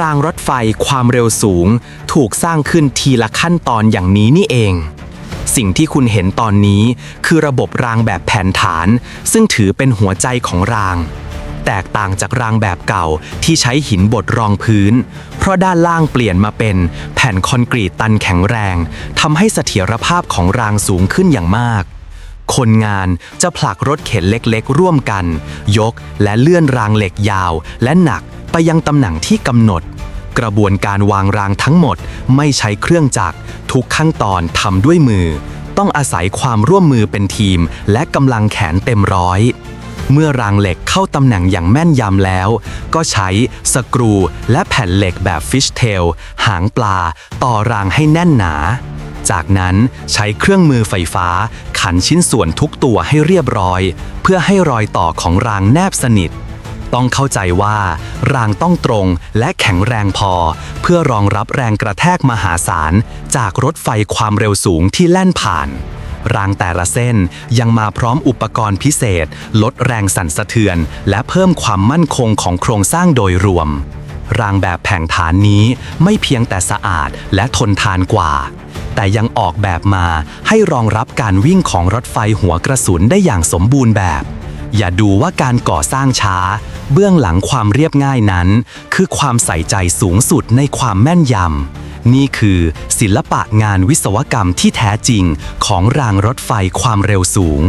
รางรถไฟความเร็วสูง ถูกสร้างขึ้นทีละขั้นตอนอย่างนี้นี่เอง สิ่งที่คุณเห็นตอนนี้คือระบบรางแบบแผนฐาน ซึ่งถือเป็นหัวใจของราง แตกต่างจากรางแบบเก่าที่ใช้หินบดรองพื้น เพราะด้านล่างเปลี่ยนมาเป็นแผ่นคอนกรีตตันแข็งแรงทำให้เสถียรภาพของรางสูงขึ้นอย่างมากคนงานจะผลักรถเข็นเล็กๆ ร่วมกัน ยกและเลื่อนรางเหล็กยาวและหนัก ไปยังตำแหน่งที่กำหนด กระบวนการวางรางทั้งหมดไม่ใช้เครื่องจักร ทุกขั้นตอนทำด้วยมือ ต้องอาศัยความร่วมมือเป็นทีม และกำลังแขนเต็มร้อย เมื่อรางเหล็กเข้าตำแหน่งอย่างแม่นยำแล้ว ก็ใช้สกรูและแผ่นเหล็กแบบฟิชเทลหางปลา ต่อรางให้แน่นหนาจากนั้นใช้เครื่องมือไฟฟ้าขันชิ้นส่วนทุกตัวให้เรียบร้อย เพื่อให้รอยต่อของรางแนบสนิท ต้องเข้าใจว่า รางต้องตรงและแข็งแรงพอ เพื่อรองรับแรงกระแทกมหาศาล จากรถไฟความเร็วสูงที่แล่นผ่าน รางแต่ละเส้นยังมาพร้อมอุปกรณ์พิเศษ ลดแรงสั่นสะเทือน และเพิ่มความมั่นคงของโครงสร้างโดยรวม รางแบบแผงฐานนี้ไม่เพียงแต่สะอาดและทนทานกว่า แต่ยังออกแบบมาให้รองรับการวิ่งของรถไฟหัวกระสุนได้อย่างสมบูรณ์แบบ อย่าดูว่าการก่อสร้างช้า เบื้องหลังความเรียบง่ายนั้น คือความใส่ใจสูงสุดในความแม่นยำ นี่คือศิลปะงานวิศวกรรมที่แท้จริงของรางรถไฟความเร็วสูง